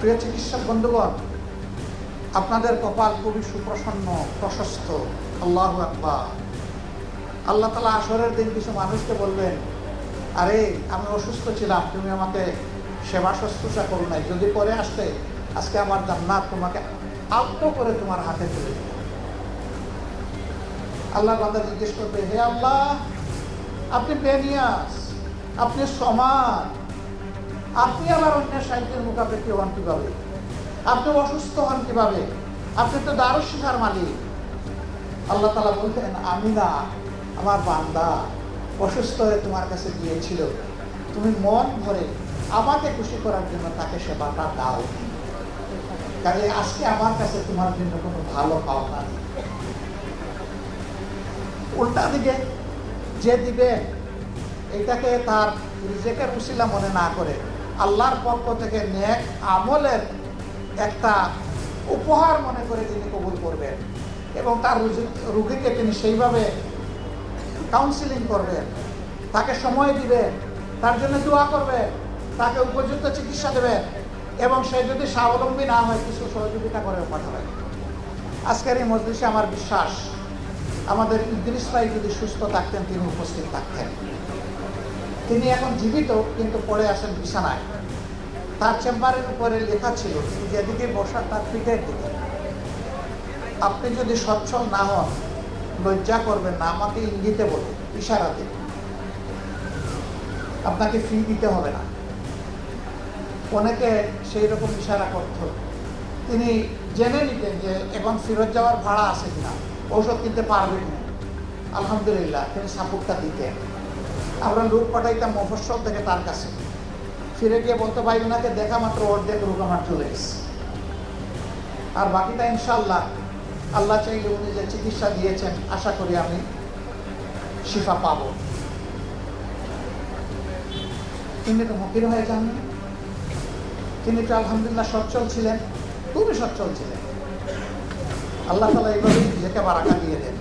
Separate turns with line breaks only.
প্রিয় চিকিৎসক বন্ধুগণ, আপনাদের কপাল খুবই সুপ্রসন্ন, প্রশস্ত। আল্লাহ আকবার। আল্লাহ তালা আসরের দিন কিছু মানুষকে বলবেন, আরে, আমি অসুস্থ ছিলাম, তুমি আমাকে সেবা শুশ্রূষা করো নাই। যদি পরে আসতে, আজকে আমার জান্নাত তোমাকে আলতো করে তোমার হাতে তুলে আল্লাহ বান্দা জিজ্ঞেস করবে, হে আল্লাহ, আপনি বেনিয়াস আপনি সমান আপনি আবার অন্যের সাহিত্যের মুখাপেক্ষি হন কীভাবে? আপনি অসুস্থ হন কীভাবে? আপনি তো দারুশ শিখার মালিক। আল্লাহ তালা বলতেন আমি না আমার বান্দা অসুস্থ হয়ে তোমার কাছে গিয়েছিল। তুমি মন ভরে আমাকে খুশি করার জন্য তাকে সেবাটা দাও। কাজে আজকে আমার কাছে তোমার জন্য কোনো ভালো পাওনা নেই। উল্টা দিকে যে দিবে, এটাকে তার রিজেকের উশিলা মনে না করে। আল্লাহর পক্ষ থেকে নেক আমলের একটা উপহার মনে করে তিনি কবুল করবেন। এবং তার রুগীকে তিনি সেইভাবে কাউন্সিলিং করবেন। তাকে সময় দিবেন, তার জন্য দোয়া করবেন, তাকে উপযুক্ত চিকিৎসা দেবেন এবং সে যদি স্বাবলম্বী না হয়, কিছু সহযোগিতা করে পাঠাবেন। আজকের এই মজলিসে আমার বিশ্বাস, আমাদের ইদ্রিস ভাই যদি সুস্থ থাকতেন, তিনি উপস্থিত থাকতেন। তিনি এখন জীবিত, কিন্তু পড়ে আসেন বিছানায়। তার চেম্বারের উপরে লেখা ছিল যেদিকে বসার তার পিঠের দিকে। আপনি যদি সচ্ছল না হন, লজ্জা করবেন না, আমাকে ইঙ্গিতে বলুন ইশারাতে আপনাকে ফি দিতে হবে না। অনেকে সেই রকম ইশারা করত। তিনি জেনে নিতেন যে এখন ফেরত যাওয়ার ভাড়া আছে কিনা। ঔষধ কিনতে পারবেন কিনা। আলহামদুলিল্লাহ, তিনি সাপোর্টটা দিতেন। আমরা লোক পাঠাইতাম মফস্বল থেকে তার কাছে। ফিরে গিয়ে বলতে, ভাই, ওনাকে দেখা মাত্র অর্ধেক রোগ আমার চলে গেছে। আর বাকিটা ইনশাল্লাহ আল্লাহ চাইলে উনি যে চিকিৎসা দিয়েছেন, আশা করি আমি শিফা পাব। তিনি তো মকির হয়ে যান তিনি তো আলহামদুলিল্লাহ সচ্ছল ছিলেন, খুবই সচ্ছল ছিলেন। আল্লাহ তালা এইভাবেই নিজেকে বারাকা দিয়ে দেন।